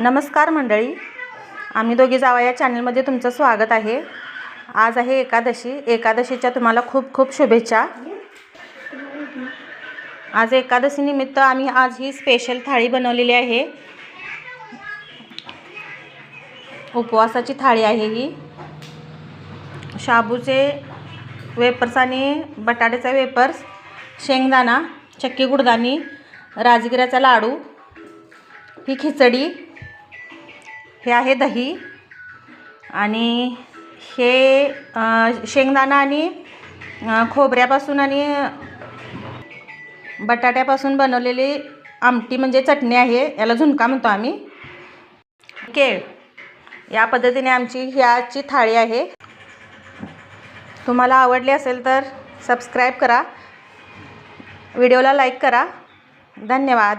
नमस्कार मंडळी. आम्ही दोघी जावा या चॅनलमध्ये तुमचं स्वागत आहे. आज आहे एकादशी. एकादशीच्या तुम्हाला खूप खूप शुभेच्छा. आज एकादशीनिमित्त आम्ही आज ही स्पेशल थाळी बनवलेली आहे. उपवासाची थाळी आहे ही. शाबूचे वेपर्स आणि बटाट्याचा वेपर्स शेंगदाणा चक्की गुडदाणी राजगिऱ्याचा लाडू ही खिचडी हे आहे दही आणि हे शेंगदाणा आणि खोबऱ्यापासून आणि बटाट्यापासून बनवलेली आमटी म्हणजे चटणी आहे याला झुणका म्हणतो आम्ही. केळ या पद्धतीने आमची ही आजची थाळी आहे. तुम्हाला आवडली असेल तर सबस्क्राईब करा. व्हिडिओला लाईक करा. धन्यवाद.